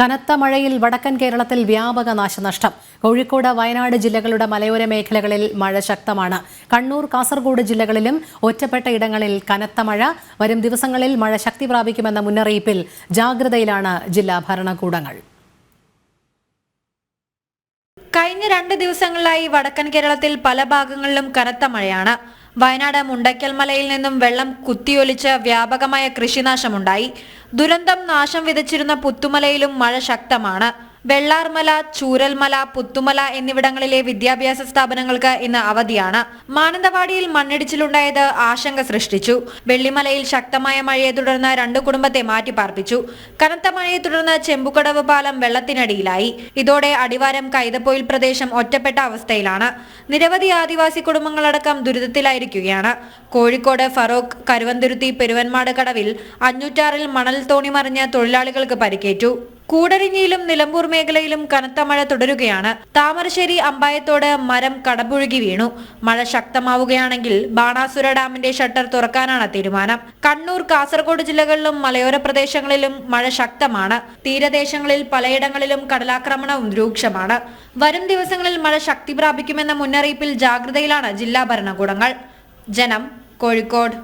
കനത്ത മഴയിൽ വടക്കൻ കേരളത്തിൽ വ്യാപക നാശനഷ്ടം. കോഴിക്കോട് വയനാട് ജില്ലകളുടെ മലയോര മേഖലകളിൽ മഴ ശക്തമാണ്. കണ്ണൂർ കാസർഗോഡ് ജില്ലകളിലും ഒറ്റപ്പെട്ട ഇടങ്ങളിൽ കനത്ത മഴ. വരും ദിവസങ്ങളിൽ മഴ ശക്തി പ്രാപിക്കുമെന്ന മുന്നറിയിപ്പിൽ ജാഗ്രതയിലാണ് ജില്ലാ ഭരണകൂടങ്ങൾ. കഴിഞ്ഞ രണ്ട് ദിവസങ്ങളിലായി വടക്കൻ കേരളത്തിൽ പല ഭാഗങ്ങളിലും കനത്ത മഴയാണ്. വയനാട് മുണ്ടയ്ക്കൽ മലയിൽ നിന്നും വെള്ളം കുത്തിയൊലിച്ച് വ്യാപകമായ കൃഷിനാശമുണ്ടായി. ദുരന്തം നാശം വിതച്ചിരുന്ന പുത്തുമലയിലും മഴ ശക്തമാണ് വെള്ളാർമല ചൂരൽമല പുത്തുമല എന്നിവിടങ്ങളിലെ വിദ്യാഭ്യാസ സ്ഥാപനങ്ങൾക്ക് ഇന്ന് അവധിയാണ്. മാനന്തവാടിയിൽ മണ്ണിടിച്ചിലുണ്ടായത് ആശങ്ക സൃഷ്ടിച്ചു. വെള്ളിമലയിൽ ശക്തമായ മഴയെ തുടർന്ന് രണ്ടു കുടുംബത്തെ മാറ്റിപ്പാർപ്പിച്ചു. കനത്ത മഴയെ തുടർന്ന് ചെമ്പുകടവ് പാലം വെള്ളത്തിനടിയിലായി. ഇതോടെ അടിവാരം കൈതപ്പോയിൽ പ്രദേശം ഒറ്റപ്പെട്ട അവസ്ഥയിലാണ്. നിരവധി ആദിവാസി കുടുംബങ്ങളടക്കം ദുരിതത്തിലായിരിക്കുകയാണ്. കോഴിക്കോട് ഫറോക്ക് കരുവന്തുരുത്തി പെരുവന്മാട് കടവിൽ അഞ്ഞൂറ്റാറിൽ മണൽ തോണി മറിഞ്ഞ തൊഴിലാളികൾക്ക് പരിക്കേറ്റു. കൂടരിഞ്ഞിയിലും നിലമ്പൂർ മേഖലയിലും കനത്ത മഴ തുടരുകയാണ്. താമരശ്ശേരി അമ്പായത്തോട് മരം കടപുഴുകി വീണു. മഴ ശക്തമാവുകയാണെങ്കിൽ ബാണാസുര ഡാമിന്റെ ഷട്ടർ തുറക്കാനാണ് തീരുമാനം. കണ്ണൂർ കാസർഗോഡ് ജില്ലകളിലും മലയോര പ്രദേശങ്ങളിലും മഴ ശക്തമാണ്. തീരദേശങ്ങളിൽ പലയിടങ്ങളിലും കടലാക്രമണവും രൂക്ഷമാണ്. വരും ദിവസങ്ങളിൽ മഴ ശക്തി പ്രാപിക്കുമെന്ന മുന്നറിയിപ്പിൽ ജാഗ്രതയിലാണ് ജില്ലാ ഭരണകൂടങ്ങൾ. ജനം കോഴിക്കോട്.